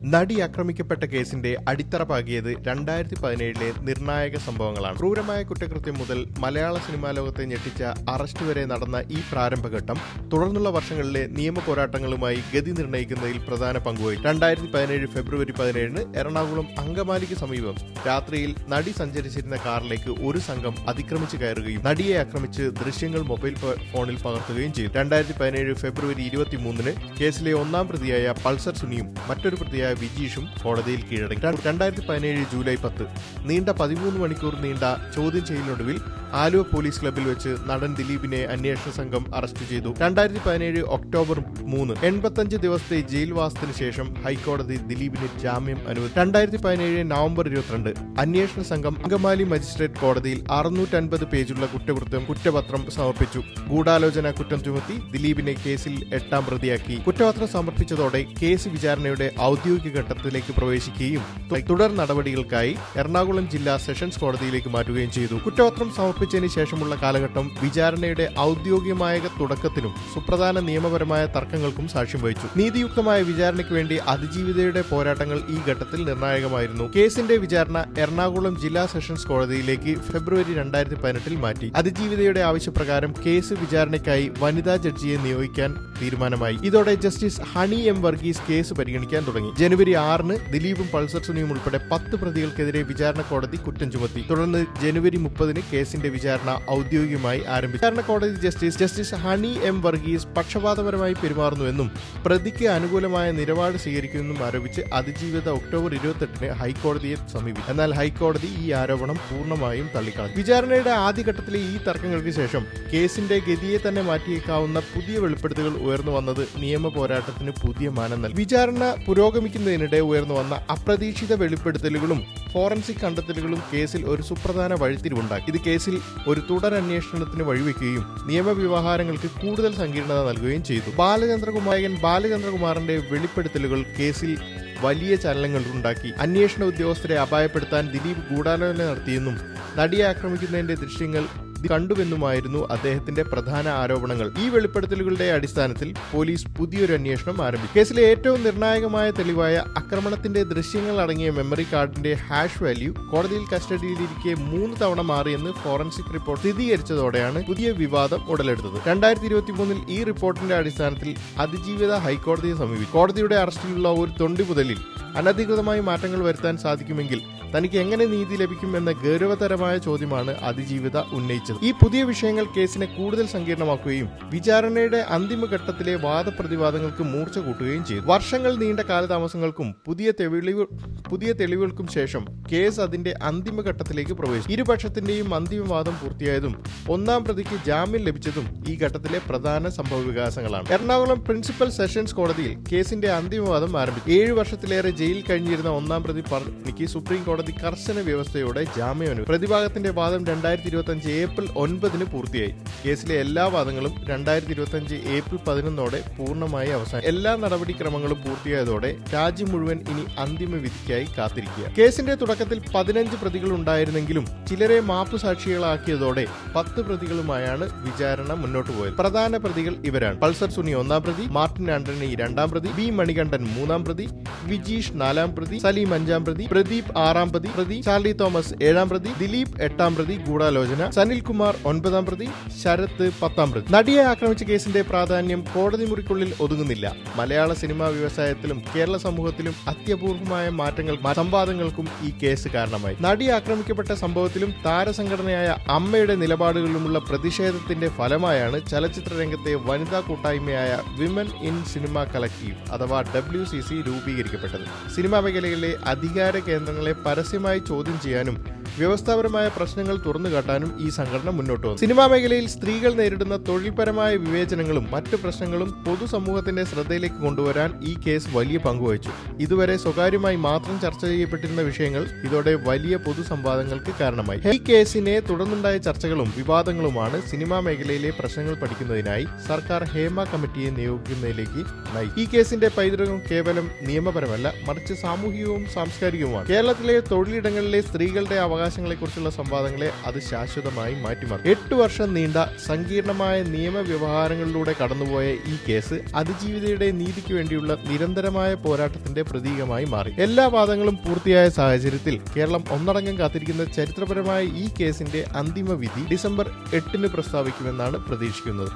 നടി ആക്രമിക്കപ്പെട്ട കേസിന്റെ അടിത്തറ പാകിയത് രണ്ടായിരത്തി പതിനേഴിലെ നിർണായക സംഭവങ്ങളാണ്. ക്രൂരമായ കുറ്റകൃത്യം മുതൽ മലയാള സിനിമാ ലോകത്തെ ഞെട്ടിച്ച അറസ്റ്റ് വരെ നടന്ന ഈ പ്രാരംഭഘട്ടം തുടർന്നുള്ള വർഷങ്ങളിലെ നിയമ പോരാട്ടങ്ങളുമായി ഗതി നിർണയിക്കുന്നതിൽ പ്രധാന പങ്കുവഹിച്ചു. രണ്ടായിരത്തി പതിനേഴ് ഫെബ്രുവരി പതിനേഴിന് എറണാകുളം അങ്കമാലിക്ക് സമീപം രാത്രിയിൽ നടി സഞ്ചരിച്ചിരുന്ന കാറിലേക്ക് ഒരു സംഘം അതിക്രമിച്ചു കയറുകയും നടിയെ ആക്രമിച്ച് ദൃശ്യങ്ങൾ മൊബൈൽ ഫോണിൽ പകർത്തുകയും ചെയ്തു. രണ്ടായിരത്തി പതിനേഴ് ഫെബ്രുവരി ഇരുപത്തിമൂന്നിന് കേസിലെ ഒന്നാം പ്രതിയായ പൾസർ സുനിയും മറ്റൊരു പ്രതിയായ വിജീഷും കോടതിയിൽ കീഴടങ്ങി. രണ്ടായിരത്തി പതിനേഴ് ജൂലൈ പത്ത് നീണ്ട പതിമൂന്ന് മണിക്കൂർ നീണ്ട ചോദ്യം ചെയ്യലിനൊടുവിൽ ആലുവ പോലീസ് ക്ലബിൽ വെച്ച് നടൻ ദിലീപിനെ അന്വേഷണ സംഘം അറസ്റ്റ് ചെയ്തു. രണ്ടായിരത്തി പതിനേഴ് ഒക്ടോബർ മൂന്ന് എൺപത്തഞ്ച് ദിവസത്തെ ജയിൽവാസത്തിന് ശേഷം ഹൈക്കോടതി ദിലീപിന് ജാമ്യം അനുവദിച്ചു. രണ്ടായിരത്തി പതിനേഴ് നവംബർ ഇരുപത്തിരണ്ട് അന്വേഷണ സംഘം അങ്കമാലി മജിസ്ട്രേറ്റ് കോടതിയിൽ അറുന്നൂറ്റൻപത് പേജുള്ള കുറ്റകൃത്യം കുറ്റപത്രം സമർപ്പിച്ചു. ഗൂഢാലോചന കുറ്റം ചുമത്തി ദിലീപിനെ കേസിൽ എട്ടാം പ്രതിയാക്കി. കുറ്റപത്രം സമർപ്പിച്ചതോടെ കേസ് വിചാരണയുടെ ഔദ്യോഗിക ഘട്ടത്തിലേക്ക് പ്രവേശിക്കുകയും തുടർ നടപടികൾക്കായി എറണാകുളം ജില്ലാ സെഷൻസ് കോടതിയിലേക്ക് മാറ്റുകയും ചെയ്തു. കുറ്റപത്രം സമർപ്പിച്ചതിന് ശേഷമുള്ള കാലഘട്ടം വിചാരണയുടെ ഔദ്യോഗികമായ തുടക്കത്തിനും സുപ്രധാന നിയമപരമായ തർക്കങ്ങൾക്കും സാക്ഷ്യം വഹിച്ചു. നീതിയുക്തമായ വിചാരണയ്ക്ക് വേണ്ടി അതിജീവിതയുടെ പോരാട്ടങ്ങൾ ഈ ഘട്ടത്തിൽ നിർണായകമായിരുന്നു. കേസിന്റെ വിചാരണ എറണാകുളം ജില്ലാ സെഷൻസ് കോടതിയിലേക്ക് ഫെബ്രുവരി രണ്ടായിരത്തി പതിനെട്ടിൽ മാറ്റി. അതിജീവിതയുടെ ആവശ്യപ്രകാരം കേസ് വിചാരണയ്ക്കായി വനിതാ ജഡ്ജിയെ നിയോഗിക്കാൻ തീരുമാനമായി. ഇതോടെ justice Honey M Varghese case പരിഗണിക്കാൻ തുടങ്ങി. ജനുവരി ആറിന് ദിലീപും പൾസർ സുനിയും ഉൾപ്പെടെ പത്ത് പ്രതികൾക്കെതിരെ വിചാരണ കോടതി കുറ്റം ചുമത്തി. തുടർന്ന് ജനുവരി മുപ്പതിന് കേസിന്റെ വിചാരണ ഔദ്യോഗികമായി ആരംഭിച്ചു. വിചാരണ കോടതി justice justice Honey M Varghese പക്ഷപാതപരമായി പെരുമാറുന്നുവെന്നും പ്രതിക്ക് അനുകൂലമായ നിലപാട് സ്വീകരിക്കുമെന്നും ആരോപിച്ച് അതിജീവിത ഒക്ടോബർ ഇരുപത്തെട്ടിന് ഹൈക്കോടതിയെ സമീപിച്ചു. എന്നാൽ ഹൈക്കോടതി ഈ ആരോപണം പൂർണമായും തള്ളിക്കളഞ്ഞു. വിചാരണയുടെ ആദ്യഘട്ടത്തിലെ ഈ തർക്കങ്ങൾക്ക് ശേഷം കേസിന്റെ ഗതിയെ തന്നെ മാറ്റിയേക്കാവുന്ന പുതിയ വെളിപ്പെടുത്തലുകൾ ഉയർന്നു വന്നത് നിയമ പോരാട്ടത്തിന് പുതിയ മാനം നൽകി. വിചാരണ പുരോഗമിക്കുന്നതിനിടെ ഉയർന്നു വന്ന അപ്രതീക്ഷിത വെളിപ്പെടുത്തലുകളും ഫോറൻസിക് കണ്ടെത്തലുകളും കേസിൽ ഒരു സുപ്രധാന വഴിത്തിരിവുണ്ടാക്കി. ഇത് കേസിൽ ഒരു തുടരന്വേഷണത്തിന് വഴിവെക്കുകയും നിയമവ്യവഹാരങ്ങൾക്ക് കൂടുതൽ സങ്കീർണത നൽകുകയും ചെയ്തു. ബാലചന്ദ്രകുമാരൻ ബാലചന്ദ്രകുമാറിന്റെ വെളിപ്പെടുത്തലുകൾ കേസിൽ വലിയ ചലനങ്ങൾ ഉണ്ടാക്കി. അന്വേഷണ ഉദ്യോഗസ്ഥരെ അപായപ്പെടുത്താൻ ദിലീപ് ഗൂഢാലോചന നടത്തിയെന്നും നടിയെ ആക്രമിക്കുന്നതിന്റെ ദൃശ്യങ്ങൾ കണ്ടുവെന്നുമായിരുന്നു അദ്ദേഹത്തിന്റെ പ്രധാന ആരോപണങ്ങൾ. ഈ വെളിപ്പെടുത്തലുകളുടെ അടിസ്ഥാനത്തിൽ പോലീസ് പുതിയൊരു അന്വേഷണം ആരംഭിച്ചു. കേസിലെ ഏറ്റവും നിർണായകമായ തെളിവായ ആക്രമണത്തിന്റെ ദൃശ്യങ്ങൾ അടങ്ങിയ മെമ്മറി കാർഡിന്റെ ഹാഷ് വാല്യൂ കോടതിയിൽ കസ്റ്റഡിയിലിരിക്കെ മൂന്ന് തവണ മാറിയെന്ന് ഫോറൻസിക് റിപ്പോർട്ട് സ്ഥിരീകരിച്ചതോടെയാണ് പുതിയ വിവാദം ഉടലെടുത്തത്. രണ്ടായിരത്തി ഇരുപത്തി മൂന്നിൽ ഈ റിപ്പോർട്ടിന്റെ അടിസ്ഥാനത്തിൽ അതിജീവിത ഹൈക്കോടതിയെ സമീപിച്ചു. കോടതിയുടെ അറസ്റ്റിലുള്ള ഒരു തൊണ്ടി മുതലിൽ അനധികൃതമായി മാറ്റങ്ങൾ വരുത്താൻ സാധിക്കുമെങ്കിൽ തനിക്ക് എങ്ങനെ നീതി ലഭിക്കും എന്ന ഗൗരവതരമായ ചോദ്യമാണ് അതിജീവിത ഉന്നയിച്ചത്. ഈ പുതിയ വിഷയങ്ങൾ കേസിനെ കൂടുതൽ സങ്കീർണമാക്കുകയും വിചാരണയുടെ അന്തിമഘട്ടത്തിലെ വാദപ്രതിവാദങ്ങൾക്ക് മൂർച്ച കൂട്ടുകയും ചെയ്തു. വർഷങ്ങൾ നീണ്ട കാലതാമസങ്ങൾക്കും പുതിയ തെളിവ് പുതിയ തെളിവുകൾക്കും ശേഷം കേസ് അതിന്റെ അന്തിമഘട്ടത്തിലേക്ക് പ്രവേശിച്ചു. ഇരുപക്ഷത്തിന്റെയും അന്തിമവാദം പൂർത്തിയായതും ഒന്നാം പ്രതിക്ക് ജാമ്യം ലഭിച്ചതും ഈ ഘട്ടത്തിലെ പ്രധാന സംഭവ വികാസങ്ങളാണ്. എറണാകുളം പ്രിൻസിപ്പൽ സെഷൻസ് കോടതിയിൽ കേസിന്റെ അന്തിമവാദം ആരംഭിച്ചു. ഏഴു വർഷത്തിലേറെ ജയിലിൽ കഴിഞ്ഞിരുന്ന ഒന്നാം പ്രതി പർണിക്ക് സുപ്രീം കോടതി കർശന വ്യവസ്ഥയോടെ ജാമ്യം പ്രതിഭാഗത്തിന്റെ വാദം രണ്ടായിരത്തി ഇരുപത്തി അഞ്ച് ഏപ്രിൽ ഒൻപതിന് പൂർത്തിയായി. കേസിലെ എല്ലാ വാദങ്ങളും രണ്ടായിരത്തി ഇരുപത്തി അഞ്ച് ഏപ്രിൽ പതിനൊന്നോടെ പൂർണമായി അവസാനം എല്ലാ നടപടിക്രമങ്ങളും പൂർത്തിയായതോടെ രാജ്യം മുഴുവൻ ഇനി അന്തിമ വിധിക്കായി കാത്തിരിക്കുക കേസിന്റെ തുടക്കത്തിൽ പതിനഞ്ച് പ്രതികൾ ഉണ്ടായിരുന്നെങ്കിലും ചിലരെ മാപ്പ് സാക്ഷികളാക്കിയതോടെ പത്ത് പ്രതികളുമായാണ് വിചാരണ മുന്നോട്ട് പോയത്. പ്രധാന പ്രതികൾ ഇവരാണ്. പൾസർ സുനി ഒന്നാം പ്രതി മാർട്ടിൻ ആന്റണി രണ്ടാം പ്രതി ബി മണികണ്ഠൻ മൂന്നാം പ്രതി വിജീഷ് നാലാം പ്രതി സലീം അഞ്ചാം പ്രതി പ്രദീപ് ആറാം പ്രതി പ്രതി ചാർലി തോമസ് ഏഴാം പ്രതി ദിലീപ് എട്ടാം പ്രതി ഗൂഢാലോചന സനിൽകുമാർ ഒൻപതാം പ്രതി ശരത്ത് പത്താം പ്രതി. നടിയെ ആക്രമിച്ച കേസിന്റെ പ്രാധാന്യം കോടതി മുറിക്കുള്ളിൽ ഒതുങ്ങുന്നില്ല. മലയാള സിനിമാ വ്യവസായത്തിലും കേരള സമൂഹത്തിലും അത്യപൂർവമായ മാറ്റങ്ങൾ സംവാദങ്ങൾക്കും ഈ കേസ് കാരണമായി. നടി ആക്രമിക്കപ്പെട്ട സംഭവത്തിലും താരസംഘടനയായ അമ്മയുടെ നിലപാടുകളിലുമുള്ള പ്രതിഷേധത്തിന്റെ ഫലമായാണ് ചലച്ചിത്ര രംഗത്തെ വനിതാ കൂട്ടായ്മയായ വിമൻ ഇൻ സിനിമ കളക്റ്റീവ് അഥവാ ഡബ്ല്യു സി സി രൂപീകരിക്കപ്പെട്ടത്. സിനിമാ മേഖലയിലെ അധികാര കേന്ദ്രങ്ങളെ പരസ്യമായി ചോദ്യം ചെയ്യാനും വ്യവസ്ഥാപരമായ പ്രശ്നങ്ങൾ തുറന്നുകാട്ടാനും ഈ സംഘടന മുന്നോട്ട് വന്നു. സിനിമാ മേഖലയിൽ സ്ത്രീകൾ നേരിടുന്ന തൊഴിൽപരമായ വിവേചനങ്ങളും മറ്റു പ്രശ്നങ്ങളും പൊതുസമൂഹത്തിന്റെ ശ്രദ്ധയിലേക്ക് കൊണ്ടുവരാൻ ഈ കേസ് വലിയ പങ്കുവഹിച്ചു ഇതുവരെ സ്വകാര്യമായി മാത്രം ചർച്ച ചെയ്യപ്പെട്ടിരുന്ന വിഷയങ്ങൾ ഇതോടെ വലിയ പൊതുസംവാദങ്ങൾക്ക് കാരണമായി. ഈ കേസിനെ തുടർന്നുണ്ടായ ചർച്ചകളും വിവാദങ്ങളുമാണ് സിനിമാ മേഖലയിലെ പ്രശ്നങ്ങൾ പഠിക്കുന്നതിനായി സർക്കാർ ഹേമ കമ്മിറ്റിയെ നിയോഗിക്കുന്നതിലേക്ക് നയി ഈ കേസിന്റെ പൈതൃകം കേവലം നിയമപരമല്ല മറിച്ച് സാമൂഹികവും സാംസ്കാരികവുമാണ്. കേരളത്തിലെ തൊഴിലിടങ്ങളിലെ സ്ത്രീകളുടെ അവകാശ അവകാശങ്ങളെക്കുറിച്ചുള്ള സംവാദങ്ങളെ അത് ശാശ്വതമായി മാറ്റിമറിച്ചു. എട്ട് വർഷം നീണ്ട സങ്കീർണമായ നിയമവ്യവഹാരങ്ങളിലൂടെ കടന്നുപോയ ഈ കേസ് അതിജീവിതയുടെ നീതിക്ക് വേണ്ടിയുള്ള നിരന്തരമായ പോരാട്ടത്തിന്റെ പ്രതീകമായി മാറി. എല്ലാ വാദങ്ങളും പൂർത്തിയായ സാഹചര്യത്തിൽ കേരളം ഒന്നടങ്കം കാത്തിരിക്കുന്ന ചരിത്രപരമായ ഈ കേസിന്റെ അന്തിമ വിധി ഡിസംബർ എട്ടിന് പ്രസ്താവിക്കുമെന്നാണ് പ്രതീക്ഷിക്കുന്നത്.